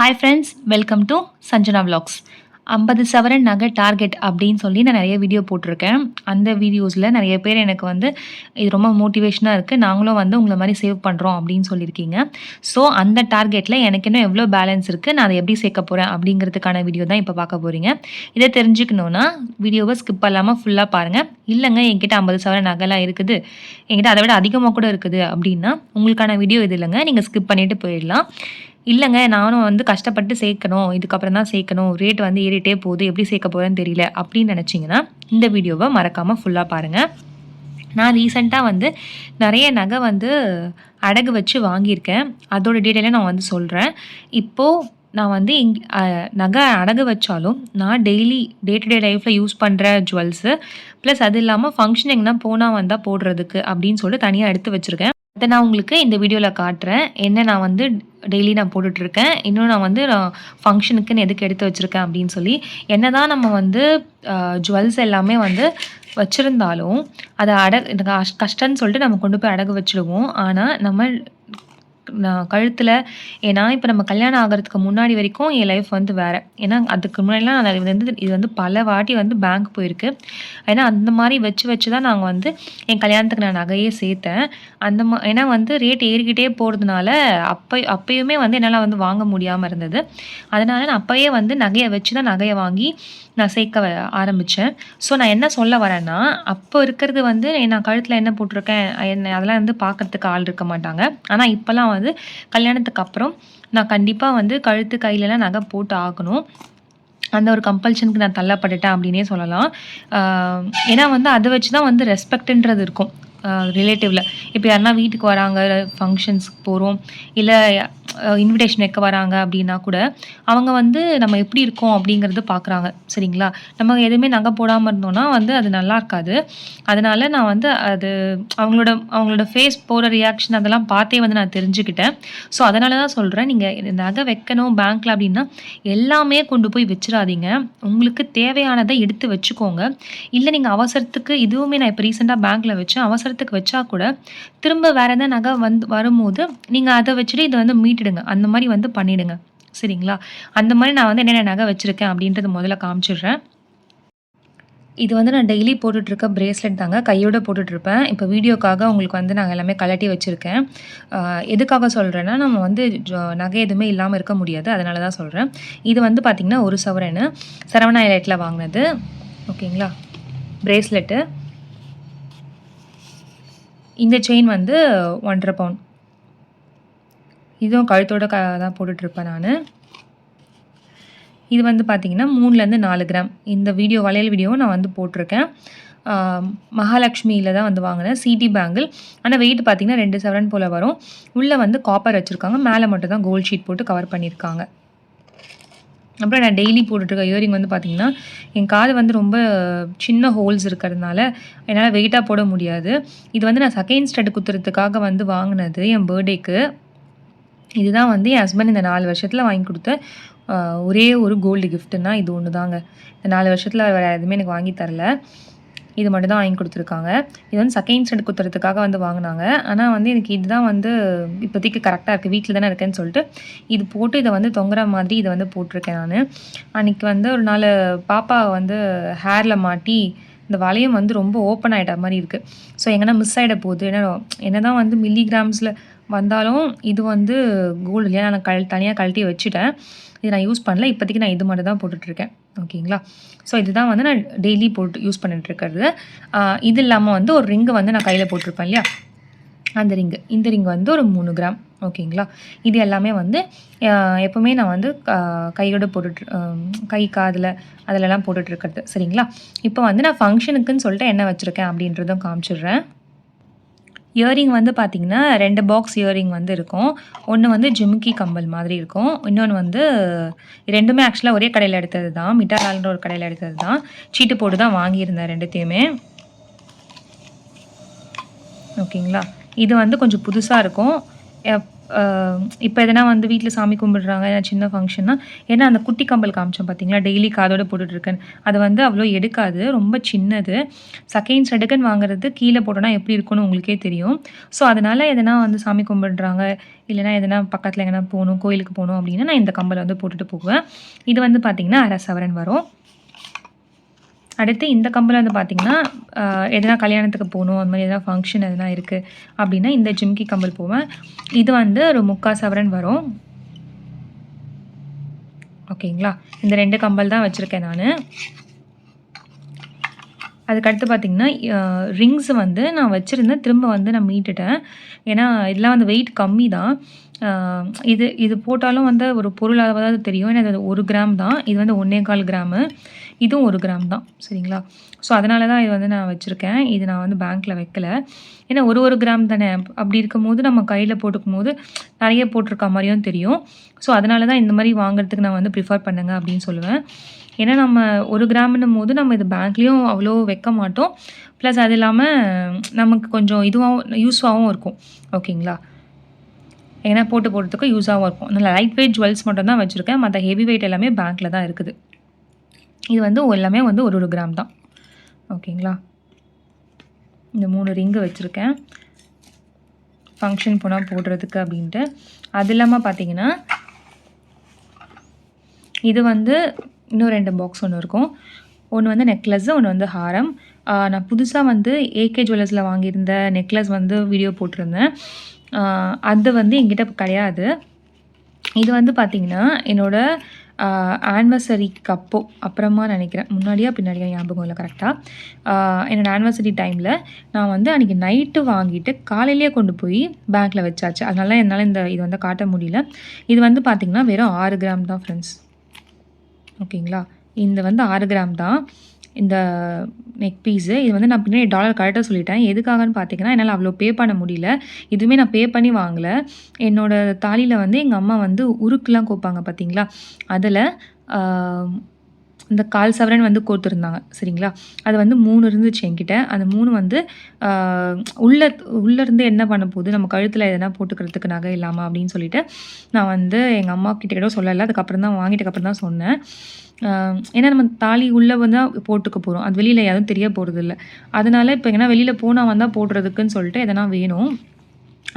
Hi friends welcome to Sanjana vlogs. ஐம்பது சவரன் நகை டார்கெட் அப்படின்னு சொல்லி நான் நிறைய வீடியோ போட்டிருக்கேன். அந்த வீடியோஸில் நிறைய பேர் எனக்கு வந்து இது ரொம்ப மோட்டிவேஷனாக இருக்குது நாங்களும் வந்து உங்களை மாதிரி சேவ் பண்ணுறோம் அப்படின்னு சொல்லியிருக்கீங்க. ஸோ அந்த டார்கெட்டில் எனக்கு இன்னும் எவ்வளோ பேலன்ஸ் இருக்குது நான் அதை எப்படி சேர்க்க போகிறேன் அப்படிங்கிறதுக்கான வீடியோ தான் இப்போ பார்க்க போகிறீங்க இதை தெரிஞ்சுக்கணுன்னா வீடியோவை ஸ்கிப் பண்ணாமல் ஃபுல்லாக பாருங்கள் இல்லைங்க என்கிட்ட ஐம்பது சவரன் நகைலாம் இருக்குது. என்கிட்ட அதை விட அதிகமாக கூட இருக்குது அப்படின்னா உங்களுக்கான வீடியோ இது இல்லைங்க. நீங்கள் ஸ்கிப் பண்ணிவிட்டு போயிடலாம். இல்லைங்க நானும் வந்து கஷ்டப்பட்டு சேர்க்கணும் இதுக்கப்புறம் தான் சேர்க்கணும் ரேட் வந்து ஏறிட்டே போகுது எப்படி சேர்க்க போகிறேன்னு தெரியல அப்படின்னு நினச்சிங்கன்னா இந்த வீடியோவை மறக்காமல் ஃபுல்லாக பாருங்கள் நான் ரீசெண்டாக வந்து நிறைய நகை வந்து அடகு வச்சு வாங்கியிருக்கேன். அதோட டீட்டெயிலை நான் வந்து சொல்கிறேன் இப்போது நான் வந்து இங் நகை அடகு வச்சாலும் நான் டெய்லி டே டு டே லைஃப்பில் யூஸ் பண்ணுற ஜுவல்ஸு ப்ளஸ் அது இல்லாமல் ஃபங்க்ஷன் போனால் வந்தால் போடுறதுக்கு அப்படின்னு சொல்லிட்டு தனியாக எடுத்து வச்சுருக்கேன். இதை நான் உங்களுக்கு இந்த வீடியோவில் காட்டுறேன். என்ன நான் வந்து டெய்லி நான் போட்டுட்ருக்கேன். இன்னும் நான் வந்து நான் ஃபங்க்ஷனுக்குன்னு எதுக்கு எடுத்து வச்சுருக்கேன் அப்படின்னு சொல்லி என்ன தான் நம்ம வந்து ஜுவல்ஸ் எல்லாமே வந்து வச்சுருந்தாலும் அதை அடகு கஷ்- கஷ்டம்னு சொல்லிட்டு நம்ம கொண்டு போய் அடகு வச்சுடுவோம். ஆனால் நம்ம கழுத்தில் ஏன்னா இப்போ நம்ம கல்யாணம் ஆகிறதுக்கு முன்னாடி வரைக்கும் என் லைஃப் வந்து வேறு. ஏன்னா அதுக்கு முன்னாடிலாம் நான் இது வந்து இது வந்து பல வாட்டி வந்து பேங்க் போயிருக்கு. ஏன்னா அந்த மாதிரி வச்சு வச்சு தான் நாங்கள் வந்து என் கல்யாணத்துக்கு நான் நகையே சேர்த்தேன். அந்த மா ஏன்னா வந்து ரேட் ஏறிக்கிட்டே போகிறதுனால அப்போ அப்பயுமே வந்து என்னால் வந்து வாங்க முடியாமல் இருந்தது. அதனால் நான் அப்போயே வந்து நகையை வச்சு தான் நகையை வாங்கி நான் சேர்க்க ஆரம்பித்தேன் ஸோ நான் என்ன சொல்ல வரேன்னா அப்போ இருக்கிறது வந்து நான் கழுத்தில் என்ன போட்டிருக்கேன். என்ன அதெல்லாம் வந்து பார்க்கறதுக்கு ஆள் இருக்க மாட்டாங்க. ஆனால் இப்போல்லாம் வந்து கல்யாணத்துக்கு அப்புறம் நான் கண்டிப்பாக வந்து கழுத்து கையிலலாம் நகை போட்டு ஆகணும். அந்த ஒரு கம்பல்ஷனுக்கு நான் தள்ளப்பட்டுட்டேன் அப்படின்னே சொல்லலாம். ஆஹ் ஏன்னா வந்து அதை வச்சு தான் வந்து ரெஸ்பெக்ட்ன்றது இருக்கும். ரிலேட்டிவில் இப்போ யாருன்னா வீட்டுக்கு வராங்க ஃபங்க்ஷன்ஸ்க்கு போகிறோம் இல்லை இன்விடேஷன் வைக்க வராங்க அப்படின்னா கூட அவங்க வந்து நம்ம எப்படி இருக்கோம் அப்படிங்கிறது பார்க்குறாங்க சரிங்களா? நம்ம எதுவுமே நகை போடாமல் இருந்தோம்னா வந்து அது நல்லா இருக்காது. அதனால நான் வந்து அது அவங்களோட அவங்களோட ஃபேஸ் போகிற ரியாக்ஷன் அதெல்லாம் பார்த்தே வந்து நான் தெரிஞ்சுக்கிட்டேன். ஸோ அதனால தான் சொல்கிறேன் நீங்கள் நகை வைக்கணும் பேங்க்கில் அப்படின்னா எல்லாமே கொண்டு போய் வச்சிடாதீங்க. உங்களுக்கு தேவையானதை எடுத்து வச்சுக்கோங்க. இல்லை நீங்கள் அவசரத்துக்கு இதுவுமே நான் இப்போ ரீசெண்டாக பேங்க்கில் வச்சேன். அவசரத்துக்கு வச்சா கூட திரும்ப வேறு எதாவது நகை வந்து வரும்போது நீங்கள் அதை வச்சுட்டு இதை வந்து மீட்டிடுங்க. அந்த மாதிரி வந்து பண்ணிடுங்க. சரிங்களா? அந்த மாதிரி நான் வந்து என்னென்ன நகை வச்சுருக்கேன் அப்படின்றத முதல்ல காமிச்சிடுறேன். இது வந்து நான் டெய்லி போட்டுட்ருக்க பிரேஸ்லெட் தாங்க. கையோட போட்டுட்ருப்பேன். இப்போ வீடியோக்காக உங்களுக்கு வந்து நாங்கள் எல்லாமே கலட்டி வச்சுருக்கேன். எதுக்காக சொல்கிறேன்னா நம்ம வந்து நகை எதுவுமே இல்லாமல் இருக்க முடியாது. அதனால தான் சொல்கிறேன் இது வந்து பார்த்திங்கன்னா ஒரு சவரன். சரவணா எலைட்டில் வாங்கினது. ஓகேங்களா? பிரேஸ்லெட்டு இந்த செயின் வந்து ஒன்றரை பவுன் இதுவும் கழுத்தோட க தான் போட்டுட்ருப்பேன் நான். இது வந்து பார்த்திங்கன்னா மூணுலேருந்து நாலு கிராம் இந்த வீடியோ வளையல் வீடியோவும் நான் வந்து போட்டிருக்கேன். மகாலட்சுமியில் தான் வந்து வாங்கினேன் சிடி பேங்கிள் ஆனால் வெயிட் பார்த்திங்கன்னா ரெண்டு செவரன் போல் வரும். உள்ளே வந்து காப்பர் வச்சுருக்காங்க. மேலே மட்டும் தான் கோல்ட் ஷீட் போட்டு கவர் பண்ணியிருக்காங்க அப்புறம் நான் டெய்லி போட்டுட்ருக்க இயரிங் வந்து பார்த்திங்கன்னா என் காது வந்து ரொம்ப சின்ன ஹோல்ஸ் இருக்கிறதுனால என்னால் வெயிட்டாக போட முடியாது. இது வந்து நான் செகண்ட் ஸ்டட் குத்துறதுக்காக வந்து வாங்கினது என் பர்த்டேக்கு இதுதான் வந்து என் ஹஸ்பண்ட் இந்த நாலு வருஷத்தில் வாங்கி கொடுத்த ஒரே ஒரு கோல்டு கிஃப்ட்டுன்னா இது ஒன்று தாங்க இந்த நாலு வருஷத்தில் வேறு எதுவுமே எனக்கு வாங்கி தரல. இது மட்டும் தான் வாங்கி கொடுத்துருக்காங்க. இது வந்து செகண்ட் ஸ்டாண்டர்ட் குத்துறதுக்காக வந்து வாங்கினாங்க. ஆனால் வந்து எனக்கு இதுதான் வந்து இப்போதைக்கு கரெக்டாக இருக்குது வீட்டில் தானே இருக்கேன்னு சொல்லிட்டு இது போட்டு இதை வந்து தொங்குற மாதிரி இதை வந்து போட்டிருக்கேன் நான். அன்றைக்கி வந்து ஒரு நாள் பாப்பா வந்து ஹேரில் மாட்டி இந்த வளையம் வந்து ரொம்ப ஓப்பன் ஆகிட்ட மாதிரி இருக்குது ஸோ எங்கன்னா மிஸ் ஆகிட போகுது. ஏன்னா என்ன தான் வந்து மில்லிகிராம்ஸில் வந்தாலும் இது வந்து கோல்டு இல்லையா? நான் கழ தனியாக கழட்டி வச்சுட்டேன். இது நான் யூஸ் பண்ணல. இப்போதைக்கு நான் இது மட்டும் தான் போட்டுட்ருக்கேன். ஓகேங்களா? ஸோ இதுதான் வந்து நான் டெய்லி போட்டு யூஸ் பண்ணிட்டுருக்கிறது இது இல்லாமல் வந்து ஒரு ரிங்கு வந்து நான் கையில் போட்டிருப்பேன் இல்லையா? அந்த ரிங்கு இந்த ரிங் வந்து ஒரு மூணு கிராம் ஓகேங்களா? இது எல்லாமே வந்து எப்போவுமே நான் வந்து ஆஹ், கையோட போட்டுட்டு கை காதில் அதிலெல்லாம் போட்டுட்ருக்கிறது. சரிங்களா? இப்போ வந்து நான் ஃபங்க்ஷனுக்குன்னு சொல்லிட்டு என்ன வச்சுருக்கேன் அப்படின்றதும் காமிச்சிடுறேன். இயரிங் வந்து பார்த்திங்கன்னா ரெண்டு பாக்ஸ் இயரிங் வந்து இருக்கும். ஒன்று வந்து ஜிம்கி கம்பல் மாதிரி இருக்கும். இன்னொன்று வந்து ரெண்டுமே ஆக்சுவலாக ஒரே கடையில் எடுத்தது தான் மிட்டாலால்ன்ற ஒரு கடையில் எடுத்தது தான் சீட்டு போட்டு தான் வாங்கியிருந்தேன் ரெண்டுத்தையுமே. ஓகேங்களா? இது வந்து கொஞ்சம் புதுசாக இருக்கும். எப்- இப்போ எதனா வந்து வீட்டில் சாமி கும்பிடுறாங்க ஏன்னா சின்ன ஃபங்க்ஷன்னா ஏன்னா அந்த குட்டி கம்பல் காமிச்சோம் பார்த்தீங்களா டெய்லி காதோட போட்டுட்ருக்கேன். அது வந்து அவ்வளோ எடுக்காது ரொம்ப சின்னது. செகண்ட் செடுக்கன் வாங்குறது கீழே போட்டோன்னா எப்படி இருக்கும்னு உங்களுக்கே தெரியும். ஸோ அதனால் எதனா வந்து சாமி கும்பிடுறாங்க இல்லைனா எதனா பக்கத்தில் எங்கன்னா போகணும் கோயிலுக்கு போகணும் அப்படின்னா நான் இந்த கம்பலை வந்து போட்டுட்டு போவேன். இது வந்து பார்த்திங்கன்னா அரசவரன் வரும். அடுத்து இந்த கம்பல் வந்து பார்த்திங்கன்னா எதனா கல்யாணத்துக்கு போகணும் அந்த மாதிரி எதனா ஃபங்க்ஷன் எதனா இருக்குது அப்படின்னா இந்த ஜிம்கி கம்பல் போவேன். இது வந்து ஒரு முக்கால் சவரன் வரும். ஓகேங்களா? இந்த ரெண்டு கம்பல் தான் வச்சுருக்கேன் நான். அதுக்கடுத்து பார்த்திங்கன்னா ரிங்ஸ் வந்து நான் வச்சுருந்தேன். திரும்ப வந்து நான் மீட்டுட்டேன். ஏன்னா இதெல்லாம் வந்து வெயிட் கம்மி தான். இது இது போட்டாலும் வந்து ஒரு பொருள் தான் தெரியும். ஏன்னா இது ஒரு கிராம் தான். இது வந்து ஒன்றே கால் கிராமு இதுவும் ஒரு கிராம் தான் சரிங்களா? ஸோ அதனால தான் இது வந்து நான் வச்சுருக்கேன். இது நான் வந்து பேங்க்கில் வைக்கல. ஏன்னா ஒரு ஒரு கிராம் தானே? அப்படி இருக்கும் போது நம்ம கையில் போட்டுக்கும் போது நிறைய போட்டிருக்க மாதிரியும் தெரியும். ஸோ அதனால தான் இந்த மாதிரி வாங்குறதுக்கு நான் வந்து ப்ரிஃபர் பண்ணுங்க அப்படின்னு சொல்லுவேன். ஏன்னா நம்ம ஒரு கிராம்னும் போது நம்ம இது பேங்க்லேயும் அவ்வளோ வைக்க மாட்டோம். ப்ளஸ் அது இல்லாமல் நமக்கு கொஞ்சம் இதுவாகவும் யூஸ்ஃபாகவும் இருக்கும். ஓகேங்களா? ஏன்னா போட்டு போடுறதுக்கு யூஸாகவும் இருக்கும். நல்லா லைட் வெயிட் ஜுவல்ஸ் மட்டும் தான் வச்சுருக்கேன். மற்ற ஹெவி வெயிட் எல்லாமே பேங்க்கில் தான் இருக்குது. இது வந்து எல்லாமே வந்து ஒரு ஒரு கிராம் தான். ஓகேங்களா? இந்த மூணு ரிங்கு வச்சுருக்கேன். ஃபங்க்ஷன் போனால் போடுறதுக்கு அப்படின்ட்டு. அது இல்லாமல் பார்த்தீங்கன்னா இது வந்து இன்னும் ரெண்டு பாக்ஸ் ஒன்று இருக்கும். ஒன்று வந்து நெக்லஸ்ஸு ஒன்று வந்து ஹாரம். நான் புதுசாக வந்து ஏகே ஜுவல்லர்ஸில் வாங்கியிருந்த நெக்லஸ் வந்து வீடியோ போட்டிருந்தேன். அது வந்து எங்கிட்ட கிடையாது. இது வந்து பார்த்திங்கன்னா என்னோடய ஆனிவர்சரிக்கு அப்போ அப்புறமா நினைக்கிறேன். முன்னாடியா பின்னாடியா ஞாபகம் இல்லை கரெக்டாக என்னோடய ஆனிவர்சரி டைமில் நான் வந்து அன்றைக்கி நைட்டு வாங்கிட்டு காலையிலேயே கொண்டு போய் பேங்க்கில் வச்சாச்சு. அதனால என்னால் இந்த இது வந்து காட்ட முடியல. இது வந்து பார்த்திங்கன்னா வெறும் ஆறு கிராம் தான் ஃப்ரெண்ட்ஸ் ஓகேங்களா இந்த வந்து ஆறு கிராம் தான். இந்த நெக் பீஸு இது வந்து நான் பின்னாடி டாலர் கரெக்டாக சொல்லிட்டேன். எதுக்காகன்னு பார்த்தீங்கன்னா என்னால் அவ்வளோ பே பண்ண முடியல. இதுவுமே நான் பே பண்ணி வாங்கலை. என்னோடய தாலியில் வந்து எங்கள் அம்மா வந்து உருக்குலாம் கோப்பாங்க பார்த்தீங்களா அதில் இந்த கால் சவரன் வந்து கோர்த்துருந்தாங்க. சரிங்களா? அது வந்து மூணு இருந்துச்சு என்கிட்ட. அந்த மூணு வந்து உள்ள உள்ளேருந்து என்ன பண்ண போகுது? நம்ம கழுத்தில் எதனா போட்டுக்கிறதுக்கு நகை இல்லாமல் அப்படின்னு சொல்லிட்டு நான் வந்து எங்கள் அம்மா கிட்ட கிட்ட சொல்லலை. அதுக்கப்புறம் தான் வாங்கிட்டக்கப்புறம் தான் சொன்னேன். ஏன்னா நம்ம தாலி உள்ளே வந்து போட்டுக்க போகிறோம் அது வெளியில் யாரும் தெரிய போகிறது இல்லை அதனால் இப்போ எங்கன்னா வெளியில் போனால் வந்தால் போடுறதுக்குன்னு சொல்லிட்டு எதனா வேணும்.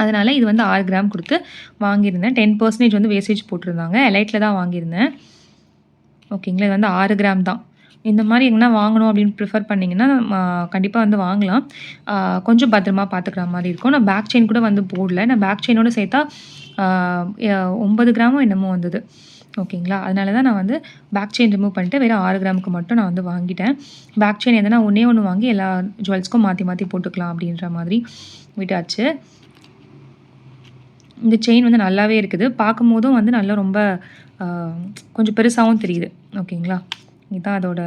அதனால் இது வந்து ஆறு கிராம் கொடுத்து வாங்கியிருந்தேன். டென் பர்சன்டேஜ் வந்து வேஸ்டேஜ் போட்டிருந்தாங்க. எலைட்டில் தான் வாங்கியிருந்தேன். ஓகேங்களா இது வந்து ஆறு கிராம் தான். இந்த மாதிரி எங்கன்னா வாங்கணும் அப்படின்னு ப்ரிஃபர் பண்ணிங்கன்னா கண்டிப்பாக வந்து வாங்கலாம். கொஞ்சம் பத்திரமா பார்த்துக்கிற மாதிரி இருக்கும். நான் பேக் செயின் கூட வந்து போடல. நான் பேக் செயினோடு சேர்த்தா ஒம்பது கிராமும் என்னமோ வந்தது. ஓகேங்களா? அதனால தான் நான் வந்து பேக் செயின் ரிமூவ் பண்ணிட்டு வெறும் ஆறு கிராமுக்கு மட்டும் நான் வந்து வாங்கிட்டேன். பேக் செயின் எதனா ஒன்றே ஒன்று வாங்கி எல்லா ஜுவல்ஸ்க்கும் மாற்றி மாற்றி போட்டுக்கலாம் அப்படின்ற மாதிரி விட்டாச்சு. இந்த செயின் வந்து நல்லாவே இருக்குது. பார்க்கும் போதும் வந்து நல்லா ரொம்ப கொஞ்சம் பெருசாகவும் தெரியுது. ஓகேங்களா? இதுதான் அதோட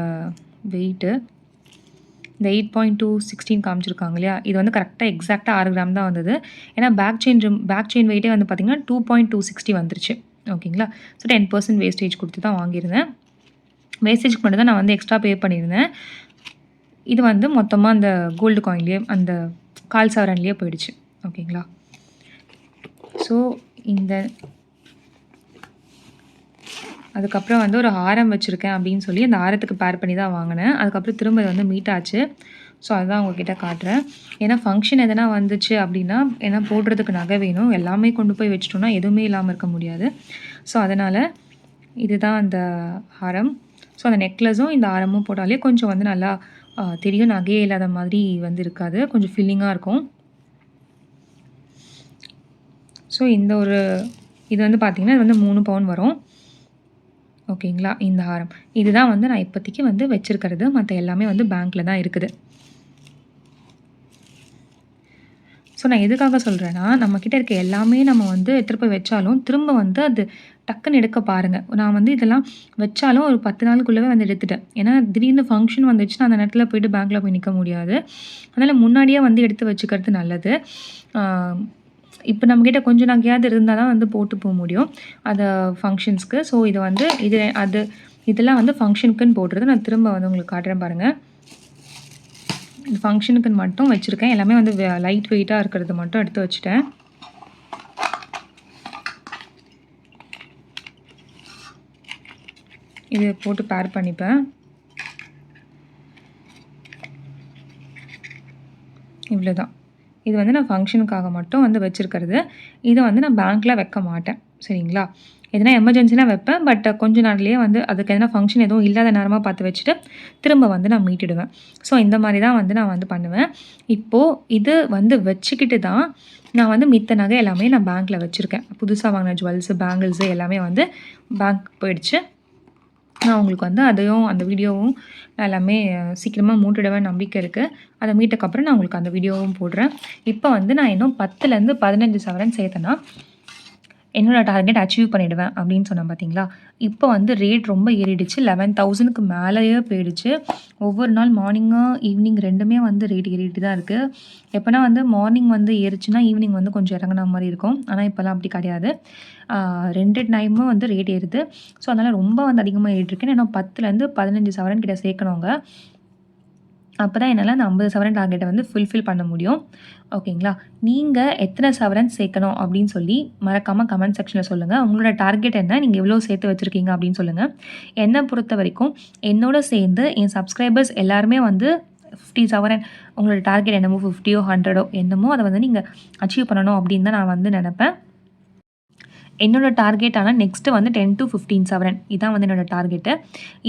வெயிட்டு இந்த எயிட் பாயிண்ட் டூ சிக்ஸ்டீன் காமிச்சிருக்காங்க இல்லையா? இது வந்து கரெக்டாக எக்ஸாக்டாக ஆறு கிராம் தான் வந்தது. ஏன்னா பேக் செயின் பேக் செயின் வெயிட்டே வந்து பார்த்திங்கன்னா டூ பாயிண்ட் டூ சிக்ஸ்டி வந்துருச்சு. ஓகேங்களா? ஸோ டென் பர்சன்ட் வேஸ்டேஜ் கொடுத்து தான் வாங்கியிருந்தேன். வேஸ்டேஜ்க்கு மட்டும் தான் நான் வந்து எக்ஸ்ட்ரா பே பண்ணியிருந்தேன். இது வந்து மொத்தமாக அந்த கோல்டு காயின்லேயே அந்த கால் சவரன்லேயே போயிடுச்சு. ஓகேங்களா? ஸோ இந்த அதுக்கப்புறம் வந்து ஒரு ஆரம் வச்சுருக்கேன் அப்படின்னு சொல்லி அந்த ஆரத்துக்கு பேர் பண்ணி தான் வாங்கினேன். அதுக்கப்புறம் திரும்ப இது வந்து மீட் ஆச்சு ஸோ அதுதான் உங்ககிட்ட காட்டுறேன். ஏன்னா ஃபங்க்ஷன் எதனா வந்துச்சு அப்படின்னா ஏன்னா போடுறதுக்கு நகை வேணும். எல்லாமே கொண்டு போய் வச்சிட்டோம்னா எதுவுமே இல்லாமல் இருக்க முடியாது. ஸோ அதனால் இதுதான் அந்த ஹாரம். ஸோ அந்த நெக்லஸும் இந்த ஆரமும் போட்டாலே கொஞ்சம் வந்து நல்லா தெரியும். நகையே இல்லாத மாதிரி வந்து இருக்காது கொஞ்சம் ஃபில்லிங்காக இருக்கும். ஸோ இந்த ஒரு இது வந்து பார்த்திங்கன்னா இது வந்து மூணு பவுன் வரும். ஓகேங்களா? இந்த ஹாரம். இதுதான் வந்து நான் இப்போதைக்கு வந்து வச்சுருக்கிறது. மற்ற எல்லாமே வந்து பேங்க்கில் தான் இருக்குது. ஸோ நான் எதுக்காக சொல்கிறேன்னா நம்மக்கிட்ட இருக்க எல்லாமே நம்ம வந்து எடுத்துகிட்டு போய் வச்சாலும் திரும்ப வந்து அது டக்குன்னு எடுக்க பாருங்கள் நான் வந்து இதெல்லாம் வச்சாலும் ஒரு பத்து நாளுக்குள்ளவே வந்து எடுத்துட்டேன். ஏன்னா திடீர்னு ஃபங்க்ஷன் வந்துச்சுன்னா அந்த நேரத்தில் போயிட்டு பேங்க்கில் போய் நிற்க முடியாது. அதனால் முன்னாடியே வந்து எடுத்து வச்சுக்கிறது நல்லது. இப்போ நம்மக்கிட்ட கொஞ்சம் நகையாவது இருந்தால் தான் வந்து போட்டு போக முடியும். அதை ஃபங்க்ஷன்ஸ்க்கு ஸோ இதை வந்து இது அது இதெல்லாம் வந்து ஃபங்க்ஷனுக்குன்னு போட்டுருது நான் திரும்ப வந்து உங்களுக்கு காட்டுறேன் பாருங்கள் இந்த ஃபங்க்ஷனுக்கு மட்டும் வச்சுருக்கேன். எல்லாமே வந்து லைட் வெயிட்டாக இருக்கிறது மட்டும் எடுத்து வச்சுட்டேன். இது போட்டு பேர் பண்ணிப்பேன். இவ்வளோதான் இது வந்து நான் ஃபங்க்ஷனுக்காக மட்டும் வந்து வச்சுருக்கிறது. இதை வந்து நான் பேங்க்கில் வைக்க மாட்டேன். சரிங்களா? எதனா எமர்ஜென்சினா வைப்பேன். பட் கொஞ்ச நாள்லேயே வந்து அதுக்கு எதனா ஃபங்க்ஷன் எதுவும் இல்லாத நேரமாக பார்த்து வச்சுட்டு திரும்ப வந்து நான் மீட்டிடுவேன். ஸோ இந்த மாதிரி தான் வந்து நான் வந்து பண்ணுவேன். இப்போது இது வந்து வச்சுக்கிட்டு தான் நான் வந்து மித்த நகை எல்லாமே நான் பேங்க்கில் வச்சுருக்கேன். புதுசாக வாங்கின ஜுவல்ஸு பேங்கிள்ஸு எல்லாமே வந்து பேங்க் போயிடுச்சு. நான் உங்களுக்கு வந்து அதையும் அந்த வீடியோவும் எல்லாமே சீக்கிரமாக மூட்டிடுவேன் நம்பிக்கை இருக்குது அதை மீட்டக்கப்புறம் நான் உங்களுக்கு அந்த வீடியோவும் போடுறேன். இப்போ வந்து நான் இன்னும் பத்துலேருந்து பதினஞ்சு சவரன் சேர்த்தேன்னா என்னோட டார்கெட் அச்சீவ் பண்ணிவிடுவேன் அப்படின்னு சொன்னேன் பார்த்தீங்களா இப்போ வந்து ரேட் ரொம்ப ஏறிடுச்சு. லெவன் தௌசண்ட்க்கு மேலேயே போயிடுச்சு. ஒவ்வொரு நாள் மார்னிங்கும் ஈவினிங் ரெண்டுமே வந்து ரேட் ஏறிட்டு தான் இருக்குது எப்போனா வந்து மார்னிங் வந்து ஏறிச்சுன்னா ஈவினிங் வந்து கொஞ்சம் இறங்குன மாதிரி இருக்கும். ஆனால் இப்போல்லாம் அப்படி கிடையாது. ரெண்டு டைமும் வந்து ரேட் ஏறுது. ஸோ அதனால் ரொம்ப வந்து அதிகமாக ஏறிட்டுருக்கு ஏன்னா பத்துலேருந்து பதினஞ்சு சவரன் கிட்ட சேர்க்கணுங்க. அப்போ தான் என்னால் அந்த ஐம்பது சவரன் டார்கெட்டை வந்து ஃபுல்ஃபில் பண்ண முடியும். ஓகேங்களா நீங்கள் எத்தனை சவரன் சேர்க்கணும் அப்படின்னு சொல்லி மறக்காமல் கமெண்ட் செக்ஷனில் சொல்லுங்கள் உங்களோட டார்கெட் என்ன? நீங்கள் எவ்வளோ சேர்த்து வச்சுருக்கீங்க அப்படின்னு சொல்லுங்கள் என்னை பொறுத்த வரைக்கும் என்னோட சேர்ந்து என் சப்ஸ்கிரைபர்ஸ் எல்லாருமே வந்து ஃபிஃப்டி சவரன் உங்களோட டார்கெட் என்னமோ ஃபிஃப்டியோ ஹண்ட்ரடோ என்னமோ அதை வந்து நீங்கள் அச்சீவ் பண்ணணும் அப்படின்னு தான் நான் வந்து நினப்பேன். என்னோடய டார்கெட் ஆனால் நெக்ஸ்ட்டு வந்து டென் டு ஃபிஃப்டீன் செவரன் இதான் வந்து என்னோட டார்கெட்டு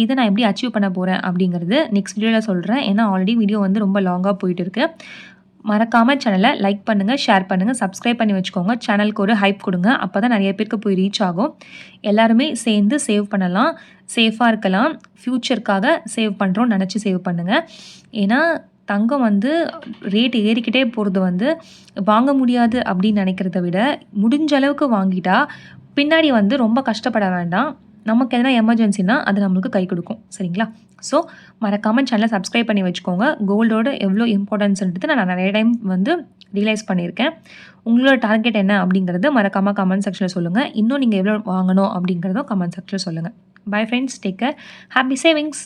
இதை நான் எப்படி அச்சீவ் பண்ண போகிறேன் அப்படிங்கிறது நெக்ஸ்ட் வீடியோவில் சொல்கிறேன் ஏன்னா ஆல்ரெடி வீடியோ வந்து ரொம்ப லாங்காக போயிட்டு இருக்கு மறக்காமல் சேனலை லைக் பண்ணுங்கள் ஷேர் பண்ணுங்கள் சப்ஸ்கிரைப் பண்ணி வச்சுக்கோங்க. சேனலுக்கு ஒரு ஹைப் கொடுங்க. அப்போ தான் நிறைய பேருக்கு போய் ரீச் ஆகும். எல்லாருமே சேர்ந்து சேவ் பண்ணலாம். சேஃபாக இருக்கலாம். ஃப்யூச்சருக்காக சேவ் பண்ணுறோம் நினச்சி சேவ் பண்ணுங்கள் ஏன்னா தங்கம் வந்து ரேட் ஏறிக்கிட்டே போகிறது வந்து வாங்க முடியாது அப்படின்னு நினைக்கிறத விட முடிஞ்ச அளவுக்கு வாங்கிட்டா பின்னாடி வந்து ரொம்ப கஷ்டப்பட வேண்டாம். நமக்கு எதனா எமர்ஜென்சினா அது நம்மளுக்கு கை கொடுக்கும். சரிங்களா? ஸோ மறக்காமல் சேனலை சப்ஸ்கிரைப் பண்ணி வச்சுக்கோங்க. கோல்டோட எவ்வளோ இம்பார்ட்டன்ஸ்ன்றது நான் நிறைய டைம் வந்து ரியலைஸ் பண்ணியிருக்கேன். உங்களோட டார்கெட் என்ன அப்படிங்கிறது மறக்காமல் கமெண்ட் செக்ஷனில் சொல்லுங்கள் இன்னும் நீங்கள் எவ்வளோ வாங்கணும் அப்படிங்கிறதும் கமெண்ட் செக்ஷனில் சொல்லுங்கள் bye friends take care happy savings